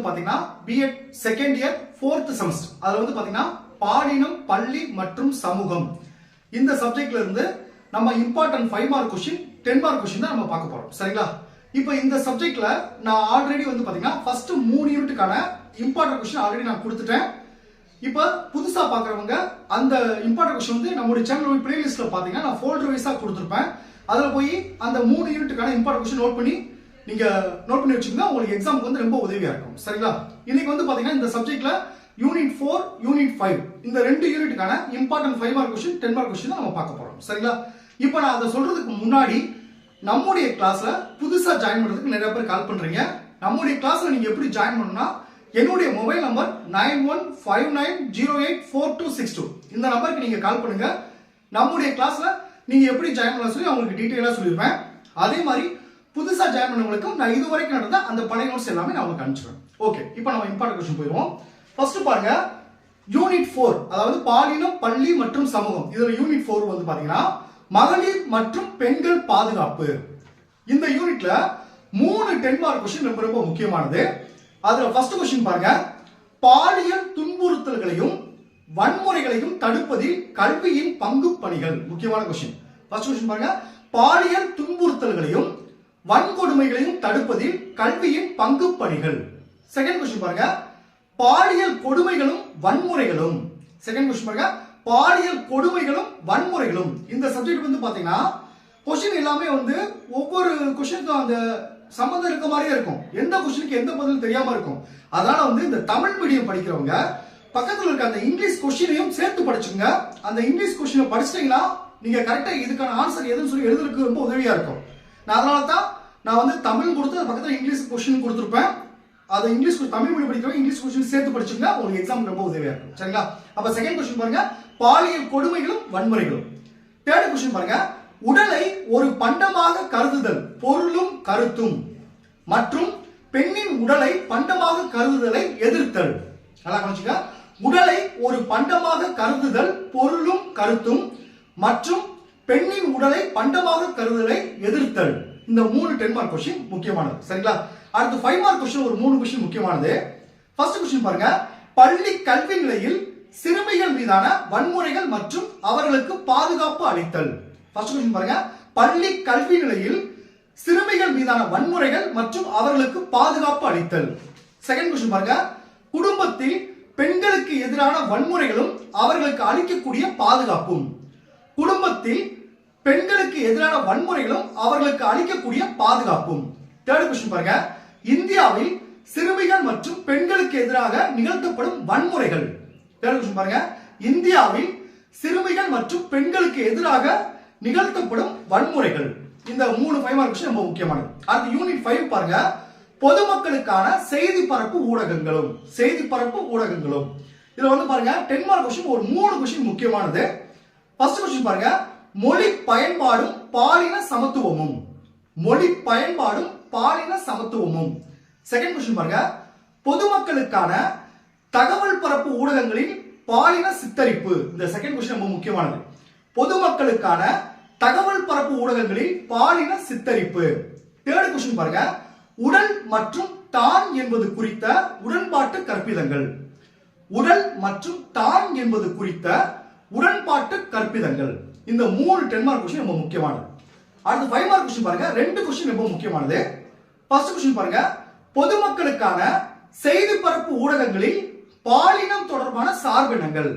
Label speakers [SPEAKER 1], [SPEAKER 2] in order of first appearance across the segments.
[SPEAKER 1] வந்து பாத்தீங்கன்னா BEd second year fourth semester அதுல வந்து பாத்தீங்கன்னா பாலினம் பள்ளி மற்றும் சமூகம். இந்த சப்ஜெக்ட்ல இருந்து நம்ம important five mark question ten mark question தான் நம்ம பார்க்க போறோம். சரிங்களா? இப்போ இந்த சப்ஜெக்ட்ல நான் ஆல்ரெடி வந்து பாத்தீங்கன்னா ஃபர்ஸ்ட் மூணு யூனிட்டுக்கான இம்பார்ட்டன்ட் கொஸ்டின் ஆல்ரெடி நான் கொடுத்துட்டேன். இப்போ புதுசா பாக்குறவங்க அந்த இம்பார்ட்டன்ட் கொஸ்டின் வந்து நம்மளுடைய சேனல் பிளேலிஸ்ட்ல பாத்தீங்கன்னா நான் ஃபோல்டர் வைஸா கொடுத்துருப்பேன். அதுல போய் அந்த மூணு யூனிட்டுக்கான இம்பார்ட்டன்ட் கொஸ்டின் நோட் பண்ணி நீங்க நோட் பண்ணி வச்சுக்கோங்க உங்களுக்கு எக்ஸாமுக்கு வந்து ரொம்ப உதவியா இருக்கும். சரிங்களா? இன்னைக்கு வந்து பாத்தீங்கன்னா இந்த சப்ஜெக்ட்ல யூனிட் ஃபோர் யூனிட் ஃபைவ் இந்த ரெண்டு யூனிட்டுக்கான important five mark question ten mark question நம்ம பார்க்க போறோம். சரிங்களா? இப்போ நான் அதை சொல்றதுக்கு முன்னாடி நம்முடைய கிளாஸ்ல புதுசா ஜாயின் பண்றதுக்கு நிறைய பேர் கால் பண்றீங்க. நம்முடைய கிளாஸ்ல நீங்க எப்படி ஜாயின் பண்ணணும்னா என்னுடைய mobile number nine one five nine zero eight four two six two இந்த நம்பருக்கு நீங்க கால் பண்ணுங்க. நம்முடைய கிளாஸ்ல நீங்க எப்படி ஜாயின் பண்ண சொல்லி அவங்களுக்கு டீட்டெயிலாக சொல்லியிருப்பேன் அதே மாதிரி புதுசா ஜாயின் பண்ணவங்களுக்கும் நான் இது வரைக்கும் நடந்த அந்த பழைய நோட்ஸ் எல்லாமே நான் உங்களுக்கு அனுப்பிச்சிடுவேன் ஓகே இப்போ நம்ம இம்பார்ட்டன்ட் கொஸ்டின் போயிடுவோம். ஃபர்ஸ்ட் பாருங்க யூனிட் ஃபோர் அதாவது பாலினம் பள்ளி மற்றும் சமூகம். இதுல யூனிட் ஃபோர் வந்து பாத்தீங்கன்னா மகளிர் மற்றும் பெண்கள் பாதுகாப்பு. இந்த யூனிட்ல மூணு டென் மார்க் கொஸ்டின் ரொம்ப ரொம்ப முக்கியமானது. அதுல ஃபர்ஸ்ட் கொஸ்டின் பாருங்க பாலியல் துன்புறுத்தல்களையும் வன்முறைகளையும் தடுப்பதில் கல்வியின் பங்கு பணிகள். முக்கியமான கொஸ்டின் ஃபர்ஸ்ட் கொஸ்டின் பாருங்க பாலியல் துன்புறுத்தல்களையும் வன்கொடுமைகளையும் தடுப்பதில் கல்வியின் பங்கு பணிகள் செகண்ட் கொஸ்டின் பாருங்க. பாலியல் கொடுமைகளும் வன்முறைகளும். செகண்ட் கொஸ்டின் பாருங்க. பாலியல் கொடுமைகளும் வன்முறைகளும். இந்த சப்ஜெக்ட் வந்து பாத்தீங்கன்னா கொஸ்டின் எல்லாமே வந்து ஒவ்வொரு கொஸ்டினுக்கும் அந்த சம்பந்தம் இருக்க மாதிரியே இருக்கும். எந்த கொஸ்டினுக்கு எந்த பதில் தெரியாம இருக்கும். அதனால வந்து இந்த தமிழ் மீடியம் படிக்கிறவங்க பக்கத்துல இருக்க அந்த இங்கிலீஷ் கொஸ்டினையும் சேர்த்து படிச்சுங்க அந்த இங்கிலீஷ் கொஸ்டினை படிச்சிட்டீங்கன்னா நீங்க கரெக்டா இதுக்கான ஆன்சர் எதுன்னு சொல்லி எழுதுறதுக்கு ரொம்ப உதவியா இருக்கும். நான் அதனால தான் நான் வந்து தமிழ் கொடுத்து அது பக்கத்தில் இங்கிலீஷ் கொஸ்டின் கொடுத்துருப்பேன். அது இங்கிலீஷ் தமிழ் மொழி படிக்கிறவங்க இங்கிலீஷ் கொஸ்டின் சேர்த்து படிச்சுங்க உங்களுக்கு எக்ஸாம் ரொம்ப உதவியாக இருக்கும். சரிங்களா? அப்போ செகண்ட் கொஸ்டின் பாருங்க. பாலியல் கொடுமைகளும் வன்முறைகளும். தேர்ட் கொஸ்டின் பாருங்க. உடலை ஒரு பண்டமாக கருதுதல் பொருளும் கருத்தும். மற்றும் பெண்ணின் உடலை பண்டமாக கருதுதலை எதிர்த்தல். நல்லா கவனிச்சுங்க உடலை ஒரு பண்டமாக கருதுதல் பொருளும் கருத்தும். மற்றும் பெண்ணின் உடலை பண்டமாக கருதலை எதிர்த்தல். இந்த மூணு டென் மார்க் கொஸ்டின் முக்கியமானது. சரிங்களா? அடுத்து ஃபைவ் மார்க் கொஸ்டின் ஒரு மூணு கொஸ்டின் முக்கியமானது. ஃபர்ஸ்ட் கொஸ்டின் பாருங்க. பள்ளி கல்வி நிலையில் சிறுமிகள் மீதான வன்முறைகள் மற்றும் அவர்களுக்கு பாதுகாப்பு அளித்தல். ஃபர்ஸ்ட் கொஸ்டின் பாருங்க. பள்ளி கல்வி நிலையில் சிறுமிகள் மீதான வன்முறைகள் மற்றும் அவர்களுக்கு பாதுகாப்பு அளித்தல். செகண்ட் கொஸ்டின் பாருங்க. குடும்பத்தில் பெண்களுக்கு எதிரான வன்முறைகளும் அவர்களுக்கு அளிக்கக்கூடிய பாதுகாப்பும். குடும்பத்தில் பெண்களுக்கு எதிரான வன்முறைகளும் அவர்களுக்கு அளிக்கக்கூடிய பாதுகாப்பும். தேர்ட் கொஸ்டின் பாருங்க. இந்தியாவில் சிறுமிகள் மற்றும் பெண்களுக்கு எதிராக நிகழ்த்தப்படும் வன்முறைகள். தேர்ட் கொஸ்டின் பாருங்க. இந்தியாவில் சிறுமிகள் மற்றும் பெண்களுக்கு எதிராக நிகழ்த்தப்படும் வன்முறைகள். இந்த மூணு ஃபைவ் மார்க் ரொம்ப முக்கியமானது. அடுத்து யூனிட் ஃபைவ் பாருங்க. பொதுமக்களுக்கான செய்தி பரப்பு ஊடகங்களும். செய்தி பரப்பு ஊடகங்களும். இதுல வந்து பாருங்க டென் மார்க் கொஸ்டின் ஒரு மூணு கொஸ்டின் முக்கியமானது. ஃபர்ஸ்ட் கொஸ்டின் பாருங்க. மொழி பயன்பாடும் பாலின சமத்துவமும். மொழி பயன்பாடும் பாலின சமத்துவமும். செகண்ட் கொஸ்டின் பாருங்க. பொதுமக்களுக்கான தகவல் பரப்பு ஊடகங்களில் பாலின சித்தரிப்பு. இந்த செகண்ட் கொஸ்டின் ரொம்ப முக்கியமானது. பொதுமக்களுக்கான தகவல் பரப்பு ஊடகங்களில் பாலின சித்தரிப்பு. தேர்ட் கொஸ்டின் பாருங்க. உடல் மற்றும் தான் என்பது குறித்த உடன்பாட்டு கற்பிதங்கள். உடல் மற்றும் தான் என்பது குறித்த உடன்பாட்டு கற்பிதங்கள். இந்த மூணு டென் மார்க் கொஸ்டின் ரொம்ப முக்கியமானது. அடுத்து ஃபைவ் மார்க் கொஸ்டின் பாருங்க. ரெண்டு கொஸ்டின் ரொம்ப முக்கியமானது. ஃபர்ஸ்ட் கொஸ்டின் பாருங்க. பொதுமக்களுக்கான செய்தி பரப்பு ஊடகங்களில் பாலினம் தொடர்பான சார்பினங்கள்.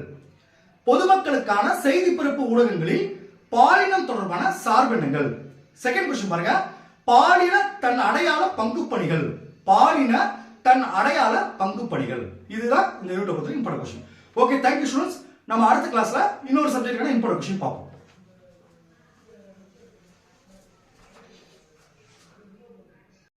[SPEAKER 1] பொதுமக்களுக்கான செய்தி பரப்பு ஊடகங்களில் பாலினம் தொடர்பான சார்பினங்கள். செகண்ட் கொஸ்டின் பாருங்க. பாலின தன் அடையாள பங்கு பணிகள் பாலின தன் அடையாள பங்கு பணிகள் இதுதான் இந்த யூடியூப் பொறுத்தவரைக்கும் important question okay thank you students நம்ம அடுத்த கிளாஸ்ல இன்னொரு சப்ஜெக்டான இம்பார்ட்டன் கொஸ்டின் பார்ப்போம்.